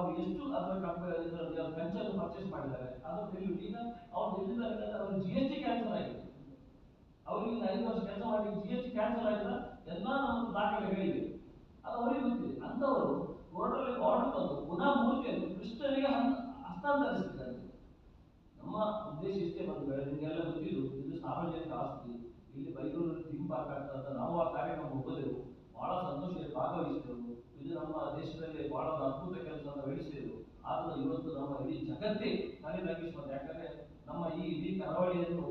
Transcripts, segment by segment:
ಅವರು ಎಷ್ಟು company pension purchase ಮಾಡಿದ್ದಾರೆ ಅದರ ಡೆಲಿವರಿ ಈಗ ಅವ್ರು ಎಲ್ಲಿಂದ ಅವ್ರ ಜಿ ಎಸ್ ಟಿ ಕ್ಯಾನ್ಸಲ್ ಆಗಿದೆ. ಅವರಿಗೆ ಐದು ವರ್ಷ ಕೆಲಸ ಮಾಡಿ ಜಿ ಎಸ್ ಟಿ ಕ್ಯಾನ್ಸಲ್ ಆಗಿಲ್ಲ, ಎಲ್ಲ ನಮ್ಮ ದಾಖಲೆಗಳಿವೆ. ಅದು ಅವರಿಗೆ ಗೊತ್ತಿದೆ. ಅಂತವರು ಕೋರ್ಟಲ್ಲಿ ಆರ್ಡರ್ ತಂದು ಪುನಃ ಮೂರ್ತಿಯನ್ನು ಕೃಷ್ಣನಿಗೆ ಹಸ್ತಾಂತರಿಸಿದ್ದಾರೆ. ನಮ್ಮ ಉದ್ದೇಶ ಇಷ್ಟೇ ಬಂದ್ರೆ ನಿಮಗೆಲ್ಲ ಗೊತ್ತಿದ್ದು, ಇದು ಸಾರ್ವಜನಿಕ ಆಸ್ತಿ. ಇಲ್ಲಿ ಬೈರೂರಲ್ಲಿ ಥೀಮ್ ಪಾರ್ಕ್ ಆಗ್ತದೆ ಅಂತ ನಾವು ಆ ಕಾರ್ಯಕ್ರಮ ಹೋದೆವು ಬಹಳ ಸಂತೋಷ ಭಾಗವಹಿಸಿದೆವು ಇದು ನಮ್ಮ ದೇಶದಲ್ಲಿ ಬಹಳ ಒಂದು ಅದ್ಭುತ ಕೆಲಸವನ್ನು ನಡೆಸಿದೆವು ಆದರೆ ಇವತ್ತು ನಮ್ಮ ಇಡೀ ಜಗತ್ತೇ ತಲೆದಾಗಿಸುವಂತೆ ಯಾಕಂದ್ರೆ ನಮ್ಮ ಈ ಇಡೀ ಕರಾವಳಿಯನ್ನು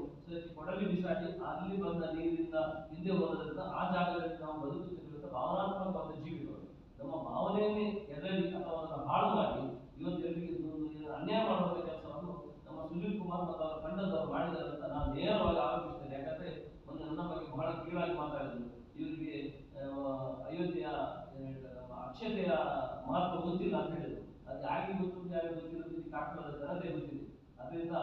ಕೊಡಲಿ ಬಿಸಾಡಿ ಅಲ್ಲಿ ಬಂದ ನೀರಿನಿಂದ ಹಿಂದೆ ಹೋದ್ರಿಂದ ಆ ಜಾಗದಲ್ಲಿ ನಾವು ಬದುಕುತ್ತಿರುವಂತ ಭಾವನಾತ್ಮಕವಾದ ಜೀವಿಗಳು. ನಮ್ಮ ಭಾವನೆಯನ್ನೇ ಎದರಿ ಅಥವಾ ಅದನ್ನು ಹಾಳು ಇವತ್ತು ಎಲ್ಲರಿಗೆ ಅನ್ಯಾಯ ಮಾಡುವಂತ ಕೆಲಸವನ್ನು ನಮ್ಮ ಸುನೀಲ್ ಕುಮಾರ್ ಮತ್ತು ಅವರ ತಂಡದವರು ಮಾಡಿದ್ದಾರೆ ಅಂತ ನಾನು ನೇರವಾಗಿ ಆರೋಪಿಸ್ತೇನೆ ಯಾಕಂದ್ರೆ ಒಂದು ನನ್ನ ಬಗ್ಗೆ ಬಹಳ ಕೀಳಾಗಿ ಮಾತಾಡಿದ್ರು ಇವರಿಗೆ ಆ, ಅಯೋಧ್ಯೆಯ ಏನ್ ಹೇಳ್ತಾರೆ, ನಮ್ಮ ಅಕ್ಷತೆಯ ಮಹತ್ವ ಗೊತ್ತಿಲ್ಲ ಅಂತ ಹೇಳಿದ್ರು ಅದು ಯಾರಿಗೆ ಗೊತ್ತು ಯಾರಿಗೆ ಕಾರಣದ ಜನತೆ ಗೊತ್ತಿದೆ ಅದರಿಂದ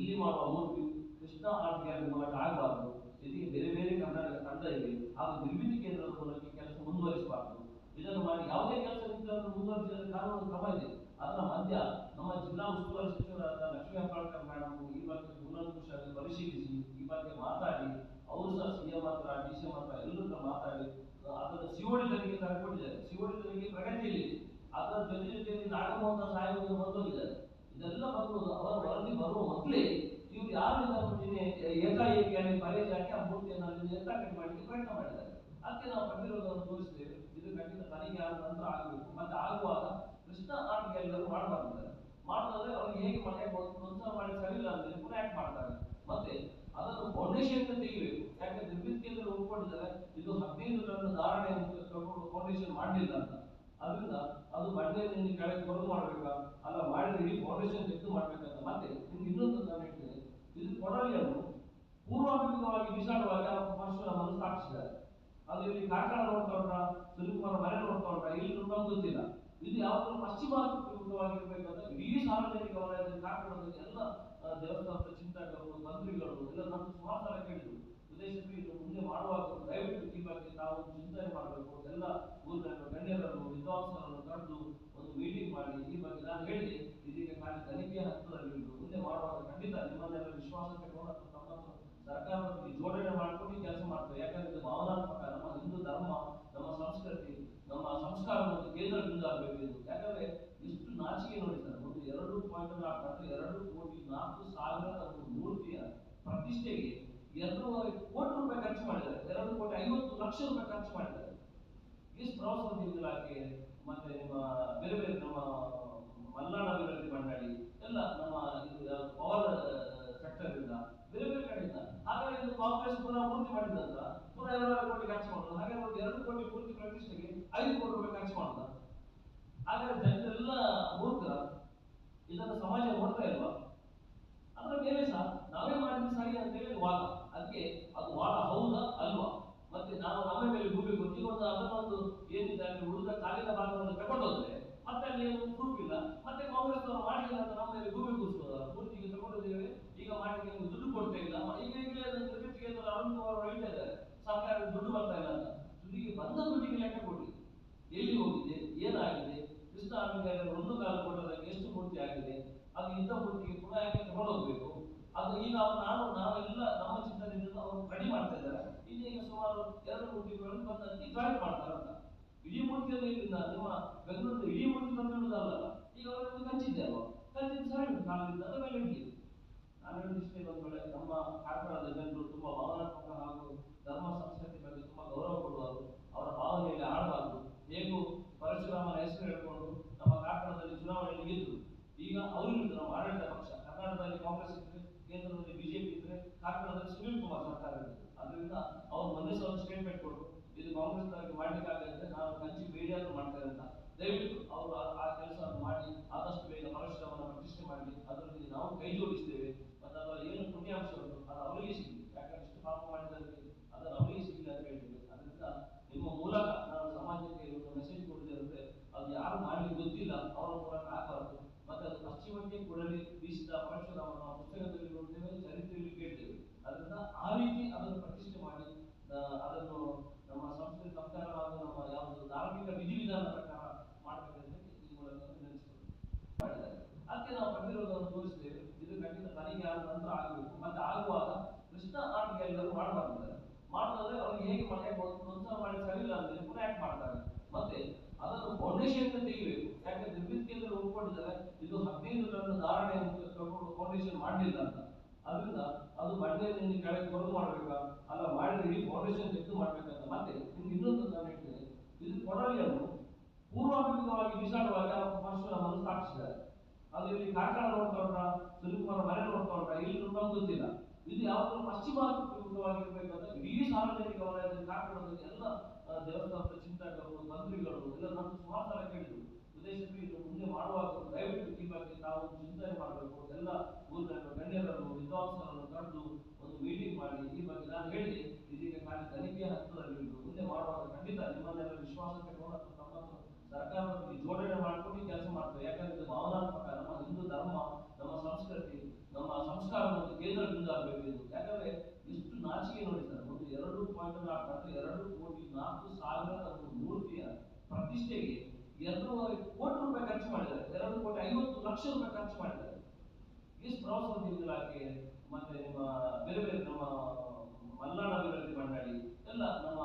ಇಲ್ಲಿ ಮಾಡುವ ಮೂರ್ತಿ ಕೃಷ್ಣ ಆರ್ಟ್ ಗ್ಯಾಲರಿ ಮೂಲಕ ಆಗಬಾರ್ದು. ಜೊತೆಗೆ ಬೇರೆ ಬೇರೆ ಕನ್ನಡ ತಂಡ ಇದೆ. ಹಾಗೂ ನಿರ್ಮಿತಿ ಕೇಂದ್ರದ ಮೂಲಕ ಕೆಲಸ ಮುಂದುವರಿಸಬಾರ್ದು. ಇದನ್ನು ಮಾಡಿ ಯಾವುದೇ ಕೆಲಸ ನಿಂತಾದ್ರೂ ಮುಂದುವರಿಸಿದರೆ ಕಾನೂನು ಕ್ರಮ ಇದೆ. ಅದರ ಮಧ್ಯ ನಮ್ಮ ಜಿಲ್ಲಾ ಉಸ್ತುವಾರಿ ಸಚಿವರಾದ ಲಕ್ಷ್ಮೀ ಹೆಬ್ಬಾಳ್ಕರ್ ಮೇಡಮ್ ಈ ಬಗ್ಗೆ ಕೂಲಂಕುಷವಾಗಿ ಪರಿಶೀಲಿಸಿ, ಈ ಬಗ್ಗೆ ಮಾತಾಡಿ, ಅವರು ಸಹ ಸಿಎಂ ಹತ್ರ ಡಿ ಸಿ ಹತ್ರ ಎಲ್ಲರೂ ಮಾತಾಡಿ ಅದರ ಸಿಒಡಿ ತನಿಖೆ ಕರೆಕೊಟ್ಟಿದ್ದಾರೆ ಸಿಒಡಿ ತನಿಖೆ ಪ್ರಗತಿಯಲ್ಲಿದೆ ಅದರ ಜೊತೆ ಜೊತೆಯಲ್ಲಿ ನಾಗಮೋಹನ ಸಾಹೇಬರು ಬಂದೋಗಿದ್ದಾರೆ ಇದೆಲ್ಲ ಬಂದು ಅವರ ವರದಿ ಬರುವ ಮೊದಲೇ ಇವ್ರು ಯಾರು ಇದನ್ನು ಏಕಾಏಕಿಯಾಗಿ ಹಾಕಿ ಆ ಮೂರ್ತಿಯನ್ನು ಏಕಾಏಕಿ ಮಾಡಲಿಕ್ಕೆ ಪ್ರಯತ್ನ ಮಾಡಿದ್ದಾರೆ. ಅದಕ್ಕೆ ನಾವು ಪ್ರತಿರೋಧವನ್ನು ತೋರಿಸ್ತೇವೆ ಇದು ಖಂಡಿತ ತನಿಖೆ ಆದ ನಂತರ ಆಗಬೇಕು. ಮತ್ತೆ ಆಗುವಾಗ ಕೃಷ್ಣ ಆರ್ಟ್ ಎಲ್ಲರೂ ಮಾಡಬಾರ್ದಿದ್ದಾರೆ ಮಾಡಿದ್ರೆ ಅವ್ರಿಗೆ ಹೇಗೆ ಮನೆ ಒಂದ್ಸಲ ಮಾಡಿ ಸರಿಯಿಲ್ಲ ಅಂದ್ರೆ ಪುನಃ ಆಕ್ಟ್ ಮಾಡ್ತಾರೆ. ಮತ್ತೆ ಅದನ್ನು ಫೌಂಡೇಶನ್ ತೆಗಿಬೇಕು. ಯಾಕಂದ್ರೆ ನಿರ್ಮಿತ ಕೇಂದ್ರ ಒಪ್ಕೊಂಡಿದ್ದಾರೆ ಇದು ಹದಿನೈದು ಟನ್ ಧಾರಣೆ ಫೌಂಡೇಶನ್ ಮಾಡಲಿಲ್ಲ ಅಂತ. ಅದರಿಂದ ಅದು ಬಂಡೆಯನ್ನು ಕೆಳಗೆ ಕೊರಗು ಮಾಡಬೇಕಾ. ಅಲ್ಲ, ಮಾಡಿದ್ರೆ ಇಡೀ ಫೌಂಡೇಶನ್ ತೆಗೆದು ಮಾಡಬೇಕಂತ. ಮತ್ತೆ ನಿಮ್ಗೆ ಇನ್ನೊಂದು ನಾನು ಹೇಳ್ತೇನೆ. ಇದು ಕೊಡಲಿಯನ್ನು ಪೂರ್ವಾಭಿಮುಖವಾಗಿ ಬಿಸಾಡುವಾಗ ಪರಶುರಾಮನ್ನು ಸ್ಥಾಪಿಸಿದ್ದಾರೆ. ಅದು ಇಲ್ಲಿ ಕಾರ್ಕಳ ನೋಡ್ಕೊಂಡ್ರ ಸುನಿಲ್ಕುಮಾರ್ ಮನೆ ನೋಡ್ಕೊಂಡ್ರ ಇಲ್ಲಿ ನಮ್ಗೆ ಗೊತ್ತಿಲ್ಲ. ಇದು ಯಾವಾಗಲೂ ಪಶ್ಚಿಮಾಭಿಮುಖವಾಗಿರ್ಬೇಕಂತ ಇಡೀ ಸಾರ್ವಜನಿಕ ವಲಯದಲ್ಲಿ ಕಾರ್ಕಳದಲ್ಲಿ ಎಲ್ಲ ದೇವಸ್ಥಾನದ ಚಿಂತಕರು, ಮಂತ್ರಿಗಳು, ಎಲ್ಲ ನಮ್ಮ ಸುಮಾರು ಸಲ ಉದ್ದೇಶಕ್ಕೆ ಇದು ಮುಂದೆ ಮಾಡುವಾಗ ದಯವಿಟ್ಟು ಈ ಬಗ್ಗೆ ನಾವು ಚಿಂತನೆ ಮಾಡಬೇಕು. ಎಲ್ಲ ಊರಿನ ಗಣ್ಯರನ್ನು ವಿದ್ವಾಂಸರನ್ನು ಕರೆದು ಒಂದು ಮೀಟಿಂಗ್ ಮಾಡಿ, ಈ ಬಗ್ಗೆ ನಾನು ಹೇಳಿದೆ. ಇದೀಗ ಖಾಲಿ ತನಿಖೆಯ ಹಂತದಲ್ಲಿ ಮುಂದೆ ಮಾಡುವಾಗ ಖಂಡಿತ ನಿಮ್ಮನ್ನೆಲ್ಲ ವಿಶ್ವಾಸ ತಗೊಂಡು ಅಥವಾ ತಮ್ಮನ್ನು ಸರ್ಕಾರದೊಂದಿಗೆ ಜೋಡಣೆ ಮಾಡ್ಕೊಂಡು ಕೆಲಸ ಮಾಡ್ತೇವೆ. ಯಾಕಂದ್ರೆ ಇದು ಭಾವನಾತ್ಮಕ, ನಮ್ಮ ಹಿಂದೂ ಧರ್ಮ, ನಮ್ಮ ಸಂಸ್ಕೃತಿ, ನಮ್ಮ ಸಂಸ್ಕಾರ ಒಂದು ಕೇಂದ್ರ ಬಿಂದು ಆಗಬೇಕು ಯಾಕಂದ್ರೆ ಇಷ್ಟು ನಾಚಿಕೆ ನೋಡಿ ಸರ್, ಒಂದು ಎರಡು ಪಾಯಿಂಟ್ ನಾಲ್ಕು ಎರಡು ಕೋಟಿ ನಾಲ್ಕು ಸಾವಿರದ ಒಂದು ಮೂರ್ತಿಯ ಪ್ರತಿಷ್ಠೆಗೆ ಎರಡೂವರೆ ಕೋಟಿ ರೂಪಾಯಿ ಖರ್ಚು ಮಾಡಿದ್ದಾರೆ. ಎರಡು ಕೋಟಿ ಐವತ್ತು ಲಕ್ಷ ರೂಪಾಯಿ ಖರ್ಚು ಮಾಡಿದ್ದಾರೆ. ಎಷ್ಟು ಪ್ರವಾಸೋದ್ಯಮ ಇಲಾಖೆ ಮತ್ತೆ ನಿಮ್ಮ ಬೇರೆ ಬೇರೆ ನಮ್ಮ ಮಲ್ನಾಡ ಅಭಿವೃದ್ಧಿ ಮಂಡಳಿ, ಎಲ್ಲ ನಮ್ಮ ಪವರ್ ಸೆಕ್ಟರ್ ಇಂದ ಬೇರೆ ಬೇರೆ ಕಡೆಯಿಂದ. ಹಾಗಾಗಿ ಇದು ಕಾಂಗ್ರೆಸ್ ಪುನಃ ಪೂರ್ತಿ ಮಾಡಿದಂತ ಪುನಃ ಎರಡೂವರೆ ಕೋಟಿ ಖರ್ಚು ಮಾಡೋದು ಹಾಗೆ ಒಂದು ಎರಡು ಕೋಟಿ ಪೂರ್ತಿ ಪ್ರತಿಷ್ಠೆಗೆ ಐದು ಕೋಟಿ ರೂಪಾಯಿ ಖರ್ಚು ಮಾಡೋದ ಹಾಗಾದ್ರೆ ಜನರೆಲ್ಲ ಮೂರ್ಖ ಇದನ್ನು ಸಮಾಜ ನೋಡ್ತಾ ಇಲ್ವಾ? ಅದರ ಮೇಲೆ ಸಹ ನಾವೇ ಮಾಡಿದ್ರೆ ಸರಿ ಅಂತ ಹೇಳಿ ವಾದ. ಅದಕ್ಕೆ ಅದು ಬಹಳ ಹೌದಾ ಅಲ್ವಾ? ಮತ್ತೆ ನಾವು ನಮ್ಮ ಮೇಲೆ ಭೂಮಿ ಈಗ ಒಂದು ಏನಿದೆ ಅಲ್ಲಿ ಉಳಿದ ಕಾಲಿನ ಭಾಗವನ್ನು ತಗೊಂಡೋದ್ರೆ ಮತ್ತೆ ಅಲ್ಲಿ ಏನು ಇಲ್ಲ. ಮತ್ತೆ ಕಾಂಗ್ರೆಸ್ ಅವರು ಮಾಡಿಲ್ಲ ಅಂತ ನಮ್ಮ ಮೇಲೆ ಭೂಮಿ ಕೂರಿಸೋದ ಪೂರ್ತಿಗೆ ತಗೊಂಡಿದ್ದೇವೆ ಈಗ ಮಾಡಲಿಕ್ಕೆ ದುಡ್ಡು ಕೊಡ್ತಾ ಇಲ್ಲ. ಈಗ ನಿರ್ಮಿತಿಗೆ ಅರುಣ್ ಕುಮಾರ್ ಹೇಳ್ತಾ ಇದ್ದಾರೆ. ಸರ್ಕಾರ ದುಡ್ಡು ಬರ್ತಾ ಇಲ್ಲ ಅಂತ ದುಡ್ಡಿಗೆ ಬಂದ ದುಡ್ಡಿಗೆ ಲೆಕ್ಕ ಕೊಡಿ ಎಲ್ಲಿ ಹೋಗಿದೆ ಏನಾಗಿದೆ ಕೃಷ್ಣ ಆಮೇಲೆ ಒಂದು ಕಾಲ ಕೊಟ್ಟದಕ್ಕೆ ಎಷ್ಟು ಮೂರ್ತಿ ಆಗಿದೆ ಅದು ಇದ್ದ ಮೂರ್ತಿಗೆ ಪುನಃ ಯಾಕೆ ತಗೊಂಡೋಗ್ಬೇಕು ಅದು ಈಗ ಅವ್ರು ನಾವು ನಾವೆಲ್ಲ ನಮ್ಮ ಚಿಂತನೆಯಿಂದ ಅವರು ರೆಡಿ ಮಾಡ್ತಾ ಇದ್ದಾರೆ ಇಲ್ಲಿ ಈಗ ಸುಮಾರು ಎರಡು ಮೂರ್ತಿಗಳನ್ನು ಬಂದಕ್ಕೆ ಜಾಯಿನ್ ಮಾಡ್ತಾರೆ ಅಂತ ಇಡೀ ಮೂರ್ತಿಯನ್ನು ಇಲ್ಲಿಂದ ನಿಮ್ಮ ಬೆಂಗಳೂರು ಇಡೀ ಮೂರ್ತಿ ಬಂದಿರುವುದಲ್ಲ ಈಗ ಅವರನ್ನು ಕಂಚಿದ್ದೆ ಅಲ್ವಾ? ಕಂಚಿನ ಸರಿ ಉಂಟು. ಕಾಲದಿಂದ ಮೇಲೆ ಇಡ್ಲಿ. ನಾನು ಹೇಳಿಷ್ಟೇ ಒಂದು ನಮ್ಮ ಕಾರ್ಕಳದ ಜನರು ತುಂಬಾ ಭಾವನಾತ್ಮಕ ಹಾಗೂ ಧರ್ಮ ಸಂಸ್ಕೃತಿ ಬಗ್ಗೆ ತುಂಬಾ ಗೌರವ ಕೊಡುವರು ಅವರ ಭಾವನೆಯಲ್ಲಿ ಆಡಬಾರದು ಹೇಗೂ ಪರಶುರಾಮನ ಹೆಸರು ಹೇಳ್ಕೊಂಡು ನಮ್ಮ ಕಾರ್ಕಳದಲ್ಲಿ ಚುನಾವಣೆಯಲ್ಲಿ ಗೆದ್ದರು ಈಗ ಅವರು ನಮ್ಮ ಆಡಳಿತ ಪಕ್ಷ. ಕರ್ನಾಟಕದಲ್ಲಿ ಕಾಂಗ್ರೆಸ್ ಇದ್ರೆ, ಕೇಂದ್ರದಲ್ಲಿ ಬಿಜೆಪಿ ಇದ್ರೆ ಕಾರ್ಕಳದಲ್ಲಿ ಸುನೀಲ್ ಕುಮಾರ್ ಸರ್ಕಾರ ಇದೆ ಅದರಿಂದ ಅವರು ಒಂದು ಸ್ಟೇಟ್ಮೆಂಟ್ ಕೊಟ್ಟರು ಇದು ಕಾಂಗ್ರೆಸ್ ಅವರಿಗೆ ಮಾಡ್ಲಿಕ್ಕೆ ಆಗತ್ತೆ ನಾವು ಕಂಚಿ ಮೀಡಿಯಾ ಮಾಡ್ತಾರೆ ಅಂತ ದಯವಿಟ್ಟು ಅವರು ಆ- ಕೆಲಸ ಮಾಡಿ, ಆದಷ್ಟು ಬೇಗ ಪರಶುರಾಮನ ಪ್ರತಿಷ್ಠೆ ಮಾಡಿ ಅದರಲ್ಲಿ ನಾವು ಕೈ ಜೋಡಿಸ್ತೇವೆ. ಮತ್ತು ಅದರ ಏನು ಪುಣ್ಯಾಂಶ ಉಂಟು ಅದು ಅವರಿಗೆ ಸಿಗಲಿ. ಯಾಕಂದ್ರೆ ಇಷ್ಟು ಪಾಪ ಮಾಡಿದ್ದಾರೆ ಅದನ್ನು ಅವರಿಗೆ ಸಿಗಲಿ ಅಂತ ಹೇಳ್ತೇವೆ. ಅದರಿಂದ ನಿಮ್ಮ ಮೂಲಕ ನಾನು ಸಮಾಜಕ್ಕೆ ಒಂದು ಮೆಸೇಜ್ ಕೊಟ್ಟಿದ್ದೇನೆ ಅದು ಯಾರು ಮಾಡ್ಲಿಕ್ಕೆ ಗೊತ್ತಿಲ್ಲ, ಅವರ ಮೂಲಕ ಆಗಬಾರದು. ಮತ್ತೆ ಅದು ಪಶ್ಚಿಮಕ್ಕೆ ಕೂಡಲೇ ಬೀಸಿದ ಪರಶುರಾಮನ ಪುಸ್ತಕದಲ್ಲಿ ನೋಡ್ತೇವೆ, ಚರಿತ್ರೆಯಲ್ಲಿ ಕೇಳ್ತೇವೆ. ಅದರಿಂದ ಆ ರೀತಿ ಅದನ್ನು ಪ್ರತಿಷ್ಠೆ ಮಾಡಿ ಅದನ್ನು ನಮ್ಮ ಸಂಸ್ಕೃತಿ ಸಂಸ್ಕಾರ ಹಾಗೂ ನಮ್ಮ ಯಾವುದು ಧಾರ್ಮಿಕ ವಿಧಿವಿಧಾನ ಪ್ರಕಾರ ಮಾಡಬೇಕಂತ ಈ ಮೂಲಕ ನಾವು ಪ್ರತಿರೋಧವನ್ನು ತೋರಿಸ್ತೇವೆ ಇದು ಆದ ನಂತರ ಆಗಬೇಕು. ಮತ್ತೆ ಆಗುವಾಗ ಕೃಷ್ಣ ಆಟಿಕೆ ಎಲ್ಲರೂ ಮಾಡಬಾರ್ದು. ಮಾಡಿದ್ರೆ ಅವ್ರಿಗೆ ಹೇಗೆ ಮಾಡಿ ಒಂದ್ಸಲ ಮಾಡಿ ಸರಿ ಇಲ್ಲ ಅಂದ್ರೆ ಪುನಃ ಆಕ್ಟ್ ಮಾಡ್ತಾರೆ. ಮತ್ತೆ ಅದನ್ನು ಫೌಂಡೇಶನ್ ತೆಗಿಬೇಕು. ಯಾಕಂದ್ರೆ ಕೇಂದ್ರ ಒಪ್ಕೊಂಡಿದ್ದಾರೆ. ಇದು ಹದಿನೈದು ಟನ್ ಧಾರಣೆ ಫೌಂಡೇಶನ್ ಮಾಡಲಿಲ್ಲ ಅಂತ. ಅದರಿಂದ ಅದು ಮಂಡ್ಯದಲ್ಲಿ ಕೆಳಗೆ ಬಂದು ಮಾಡ್ಬೇಕಾ? ಅಲ್ಲ, ಮಾಡಿದ್ರೆ ಫೌಂಡೇಶನ್ ತೆಗೆದು ಮಾಡ್ಬೇಕಂತ. ಮತ್ತೆ ನಿಮ್ಗೆ ಇನ್ನೊಂದು ನಾನು ಹೇಳ್ತೇನೆ. ಇದು ಕೊಡಲಿಯನ್ನು ಪೂರ್ವಾಭಿಮುಖವಾಗಿ ಬಿಸಾಡುವಾಗ ಪರಶುರಾಮನ್ನು ಸ್ಥಾಪಿಸಿದ್ದಾರೆ. ಅದು ಇಲ್ಲಿ ಕಾರ್ಕಳ ನೋಡ್ತಾ ಉಂಟಾ ಸುನಿಲ್ಕುಮಾರ್ ಮನೆ ನೋಡ್ತಾ ಉಂಟಾ, ಇಲ್ಲಿ ನಮ್ಗೆ ಗೊತ್ತಿಲ್ಲ. ಇದು ಯಾವಾಗಲೂ ಪಶ್ಚಿಮಾಭಿಮುಖವಾಗಿರ್ಬೇಕಂದ್ರೆ ಇಡೀ ಸಾರ್ವಜನಿಕ ವಲಯದಲ್ಲಿ ಕಾರ್ಕಳದಲ್ಲಿ ಎಲ್ಲ ದೇವಸ್ಥಾನದ ಚಿಂತಕರು ಮಂತ್ರಿಗಳು, ಎಲ್ಲ ನಾನು ಸುಮಾರು ಕೇಳಿದ್ರು. ಉದ್ದೇಶಕ್ಕೆ ಮುಂದೆ ಮಾಡುವಾಗ ದಯವಿಟ್ಟು ಈ ಬಗ್ಗೆ ನಾವು ಚಿಂತನೆ ಮಾಡಬೇಕು. ಎಲ್ಲ ಊರಿನ ಗಣ್ಯರನ್ನು ವಿದ್ವಾಂಸರನ್ನು ಕರೆದು ಒಂದು ಮೀಟಿಂಗ್ ಮಾಡಿ. ಈ ಬಗ್ಗೆ ನಾನು ಹೇಳಿ ಇದೀಗ ಖಾಲಿ ತನಿಖೆ ಹಂತದಲ್ಲಿ ಮುಂದೆ ಮಾಡುವಾಗ ಖಂಡಿತ ನಿಮ್ಮನ್ನೆಲ್ಲ ವಿಶ್ವಾಸಕ್ಕೆ ನೋಡಕ್ಕೆ ತಮ್ಮನ್ನು ಸರ್ಕಾರದೊಂದಿಗೆ ಜೋಡಣೆ ಮಾಡ್ಕೊಂಡು ಕೆಲಸ ಮಾಡ್ತಾರೆ. ಯಾಕಂದ್ರೆ ಇದು ಭಾವನಾತ್ಮಕ ನಮ್ಮ ಹಿಂದೂ ಧರ್ಮ, ನಮ್ಮ ಸಂಸ್ಕೃತಿ, ನಮ್ಮ ಸಂಸ್ಕಾರ ಮತ್ತು ಕೇಂದ್ರ ಬಿಂದು ಆಗಬೇಕು ಇದು. ಯಾಕಂದ್ರೆ ಇಷ್ಟು ನಾಚಿಕೆ ಸರ್, ಒಂದು ಎರಡು ಪಾಯಿಂಟ್ ನಾಲ್ಕು ಅಂದ್ರೆ ಎರಡು ಕೋಟಿ ನಾಲ್ಕು ಸಾವಿರದ ಒಂದು ಮೂರ್ತಿಯ ಪ್ರತಿಷ್ಠೆಗೆ ಎರಡೂವರೆ ಕೋಟಿ ರೂಪಾಯಿ ಖರ್ಚು ಮಾಡಿದ್ದಾರೆ. ಎರಡು ಕೋಟಿ ಐವತ್ತು ಲಕ್ಷ ರೂಪಾಯಿ ಖರ್ಚು ಮಾಡಿದ್ದಾರೆ. ಈ ಪ್ರವಾಸೋದ್ಯಮ ಇಲಾಖೆ, ಮತ್ತೆ ನಿಮ್ಮ ಬೇರೆ ಬೇರೆ ನಮ್ಮ ಮಲ್ನಾಡ ಅಭಿವೃದ್ಧಿ ಮಂಡಳಿ, ಎಲ್ಲ ನಮ್ಮ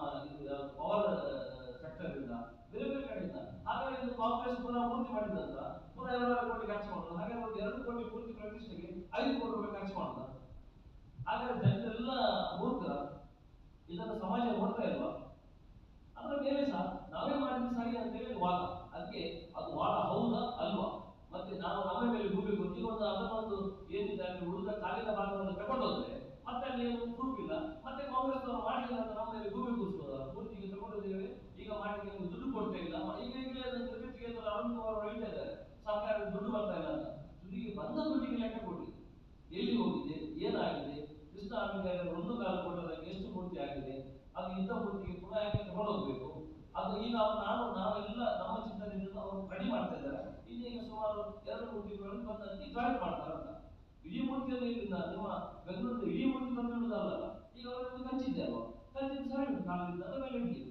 ಪವರ್ ಸೆಕ್ಟರ್ ಇಂದ ಬೇರೆ ಬೇರೆ ಕಡೆಯಿಂದ ಹಾಗಾಗಿ ಇದು ಕಾಂಗ್ರೆಸ್ ಪುನಃ ಪೂರ್ತಿ ಮಾಡಿದಂತ ಪುನಃ ಎರಡೂವರೆ ಕೋಟಿ ಖರ್ಚು ಮಾಡೋದು. ಹಾಗೆ ಒಂದು ಎರಡು ಕೋಟಿ ಪೂರ್ತಿ ಪ್ರತಿಷ್ಠೆಗೆ ಐದು ಕೋಟಿ ರೂಪಾಯಿ ಖರ್ಚು ಮಾಡೋದ. ಹಾಗಾದ್ರೆ ಜನರೆಲ್ಲ ಮೂರ್ಖರ. ಇದನ್ನ ಸಮಾಜ ನೋಡ್ತಾ ಇಲ್ವಾ ಅದರ ಮೇಲೆ ಸಹ ನಾವೇ ಮಾಡಿದ್ದು ಸರಿ ಅಂತ ಹೇಳಿ ವಾದ. ಅದಕ್ಕೆ ಅದು ವಾದ ಹೌದಾ ಅಲ್ವಾ? ಮತ್ತೆ ನಾವು ನಮ್ಮ ಮೇಲೆ ಭೂಮಿ ಗೊತ್ತಿಗೊಂಡು ಅದನ್ನೊಂದು ಏನಿದೆ ಅಲ್ಲಿ ಉಳಿದ ಕಾಲಿನ ಭಾಗವನ್ನು ತಗೊಂಡೋದ್ರೆ ಮತ್ತೆ ಅಲ್ಲಿ ಪ್ರೂಫ್ ಇಲ್ಲ. ಮತ್ತೆ ಕಾಂಗ್ರೆಸ್ ಅವರು ಮಾಡಿಲ್ಲ ಅಂತ ನಮ್ಮ ಮೇಲೆ ಭೂಮಿ ಕೂರಿಸ್ಬೋದ? ಪೂರ್ತಿಗೆ ತಗೊಂಡಿದ್ದೇವೆ. ಈಗ ಮಾಡಲಿಕ್ಕೆ ದುಡ್ಡು ಕೊಡ್ತಾ ಇಲ್ಲ. ಈಗ ಈಗಲೇ ಅದನ್ನು ಅರುಣ್ ಕುಮಾರ್ ಹೇಳ್ತಾ ಇದ್ದಾರೆ ಸರ್ಕಾರ ದುಡ್ಡು ಬರ್ತಾ ಇಲ್ಲ ಅಂತ. ದುಡ್ಡಿಗೆ ಬಂದ ದುಡ್ಡಿಗೆ ಲೆಕ್ಕ ಕೊಡಿ ಎಲ್ಲಿ ಹೋಗಿದೆ? ಏನಾಗಿದೆ? ಕೃಷ್ಣ ಆಮೇಲೆ ಒಂದು ಕಾಲ ಕೊಟ್ಟದಕ್ಕೆ ಎಷ್ಟು ಮೂರ್ತಿ ಆಗಿದೆ? ಅದು ಇದ್ದ ಮೂರ್ತಿಗೆ ಪುನಃ ಯಾಕೆ ಹೋಗ್ಬೇಕು ಅದು ಈಗ ಅವ್ರು ನಾನು, ನಾವೆಲ್ಲ ನಮ್ಮ ಚಿಂತನೆಯಿಂದ ಅವರು ರೆಡಿ ಮಾಡ್ತಾ ಇದ್ದಾರೆ. ಈಗ ಸುಮಾರು ಎರಡು ಮೂರ್ತಿಗಳನ್ನು ಬಂದಂತೆ ಜಾಯಿನ್ ಮಾಡ್ತಾರೆ ಅಂತ. ಇಡೀ ಮೂರ್ತಿಯನ್ನು ಇಲ್ಲಿಂದ, ನಿಮ್ಮ ಬೆಂಗಳೂರಿನ ಇಡೀ ಮೂರ್ತಿ ಬಂದಿರುವುದಲ್ಲ ಈಗ ಅವರಿಗೆ ಕಂಚಿದ್ದೆ ಅಲ್ವಾ? ಕಂಚಿದ್ದು ಸರಿ ಕಾಲದಿಂದ ಮೇಲೆ ಇಡ್ಲಿ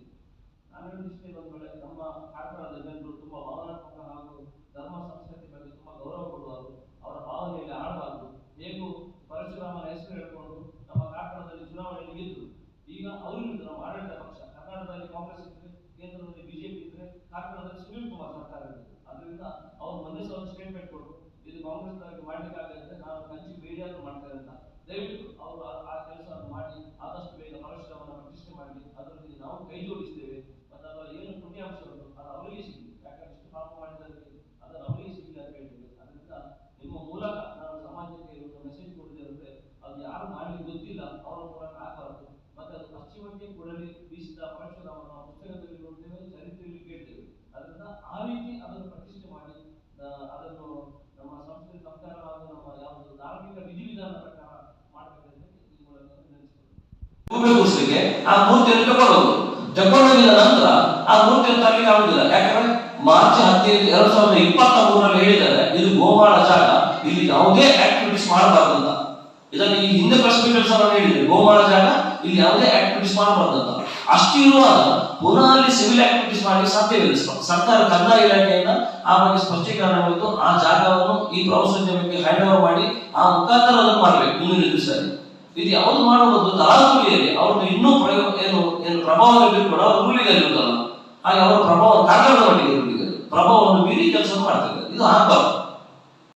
ನಾನು ಹೇಳಿದಿಷ್ಟೇ ಒಂದು ವೇಳೆ ನಮ್ಮ ಕಾರ್ಕಳದ ಜನರು ತುಂಬಾ ಭಾವನಾತ್ಮಕ ಹಾಗೂ ಧರ್ಮ ಸಂಸ್ಕೃತಿ ಬಗ್ಗೆ ತುಂಬಾ ಗೌರವ ಕೊಡುವರು. ಅವರ ಭಾವನೆಯಲ್ಲಿ ಆಡಬಾರದು ಹೇಗೂ ಪರಶುರಾಮನ ಹೆಸರು ಹೇಳಿಕೊಂಡು ನಮ್ಮ ಕಾರ್ಕಳದಲ್ಲಿ ಚುನಾವಣೆ ಗೆದ್ದು ಈಗ ಅವರು ನಮ್ಮ ಆಡಳಿತ ಪಕ್ಷ, ಕರ್ನಾಟಕದಲ್ಲಿ ಕಾಂಗ್ರೆಸ್ ಇದ್ರೆ, ಕೇಂದ್ರದಲ್ಲಿ ಬಿಜೆಪಿ ಇದ್ರೆ ಕಾರ್ಕಳದಲ್ಲಿ ಸುನೀಲ್ ಕುಮಾರ್ ಸರ್ಕಾರ ಇದೆ ಅದರಿಂದ ಅವರು ಮೊನ್ನೆ ಒಂದು ಸ್ಟೇಟ್ಮೆಂಟ್ ಕೊಟ್ಟರು ಇದು ಕಾಂಗ್ರೆಸ್ ನವರಿಗೆ ಮಾಡ್ಲಿಕ್ಕೆ ನಾನು ಕಂಚಿ ಮೀಡಿಯಾದ್ರು ಮಾಡ್ತಾರೆ ಅಂತ. ದಯವಿಟ್ಟು ಅವರು ಆ- ಕೆಲಸವನ್ನು ಮಾಡಿ, ಆದಷ್ಟು ಬೇಗ ಪರಶುರಾಮನ ಪ್ರತಿಷ್ಠೆ ಮಾಡಿ, ಅದರೊಂದಿಗೆ ನಾವು ಕೈ ಜೋಡಿಸ್ತೇವೆ ಮತ್ತು ಅದರ ಏನು ಪುಣ್ಯಾಂಶ ಉಂಟು ಅದು ಅವರಿಗೆ ಸಿಗಲಿ ಯಾಕಂದ್ರೆ ಇಷ್ಟು ಪಾಪ ಮಾಡಿದ್ದಕ್ಕೆ ಅದನ್ನು ಅವರಿಗೆ ಸಿಗಲಿ ಅಂತ ಹೇಳ್ತೇವೆ ಅದರಿಂದ ನಿಮ್ಮ ಮೂಲಕ ನಾನು ಸಮಾಜಕ್ಕೆ ಒಂದು ಮೆಸೇಜ್ ಕೊಡಿದೆ ಅಂದ್ರೆ ಅದು ಯಾರು ಮಾಡ್ಲಿಕ್ಕೆ ಗೊತ್ತಿಲ್ಲ ಅವರ ಮೂಲಕ ಆಗಬಾರದು ಮತ್ತೆ ಅದು ಪಶ್ಚಿಮಕ್ಕೆ ಕೊಡಲಿ ಬೀಸಿದ ಪರಶುರಾಮನ ನಾವು ಪುಸ್ತಕದಲ್ಲಿ ನೋಡ್ತೇವೆ ಚರಿತ್ರೆಯಲ್ಲಿ ಕೇಳ್ತೇವೆ ಅದರಿಂದ ಆ ರೀತಿ ಅದನ್ನು ಪ್ರತಿಷ್ಠೆ ಮಾಡಿ ಆ, ಅದನ್ನು ನಮ್ಮ ಸಂಸ್ಕೃತಿ ನಮ್ಮ ಯಾವುದು ಧಾರ್ಮಿಕ ವಿಧಿವಿಧಾನ ಪ್ರಕಾರ. ಆ ಮೂರ್ತಿಯನ್ನು ತಗೊಳ್ಳೋದು. ತಗೊಂಡೋಗಿದ ನಂತರ ಆ ಮೂರ್ತಿಯನ್ನು ತರಲಿಕ್ಕೆ ಆಗುದಿಲ್ಲ. ಯಾಕಂದ್ರೆ ಮಾರ್ಚ್ ಹದಿನೈದು ಎರಡ್ ಸಾವಿರದ ಇಪ್ಪತ್ತ ಮೂರರಲ್ಲಿ ಹೇಳಿದ್ದಾರೆ, ಇದು ಗೋಮಾಳ ಜಾಗ, ಇಲ್ಲಿ ಯಾವುದೇ ಆಕ್ಟಿವಿಟೀಸ್ ಮಾಡಬಾರ್ದು ಅಂತ ಇದನ್ನು ಈ ಹಿಂದೆ ಪ್ರೆಸ್ ಮೀಟರ್ಸ್ ಗೋವಾಳ ಜಾಗ, ಇಲ್ಲಿ ಯಾವುದೇ ಆಕ್ಟಿವಿಟೀಸ್ ಮಾಡಬಾರ್ದು ಅಷ್ಟು ಇರುವಾಗ ಪುನಃ ಅಲ್ಲಿ ಸಿವಿಲ್ ಆಕ್ಟಿವಿಟೀಸ್ ಮಾಡಲಿಕ್ಕೆ ಸಾಧ್ಯವಿಲ್ಲ. ಸರ್ಕಾರ ಕಂದಾಯ ಇಲಾಖೆಯಿಂದ ಆ ಬಗ್ಗೆ ಸ್ಪಷ್ಟೀಕರಣ ಕೊಟ್ಟು ಆ ಜಾಗವನ್ನು ಈ ಪ್ರವಾಸೋದ್ಯಮಕ್ಕೆ ಹ್ಯಾಂಡ್ ಓವರ್ ಮಾಡಿ ಆ ಮುಖಾಂತರ ಅದನ್ನು ಮಾಡಬೇಕು ಮುಂದಿನ ದಿವಸದಲ್ಲಿ. ಇದು ಯಾವುದು ಮಾಡುವುದು ತಲಾಸುಲಿಯಲ್ಲಿ ಅವ್ರದ್ದು ಇನ್ನೂ ಪ್ರಯೋಗ ಏನು ಏನು ಪ್ರಭಾವ ಕೂಡ ಅವರು ರೂಲಿಗಲ್ಲಿ ಇರುತ್ತಲ್ಲ ಹಾಗೆ ಅವರ ಪ್ರಭಾವ ಕಾರಣದ ಮಟ್ಟಿಗೆ ಪ್ರಭಾವವನ್ನು ಮೀರಿ ಕೆಲಸ ಮಾಡ್ತಿದ್ದಾರೆ. ಇದು ಆಗಬಾರ್ದು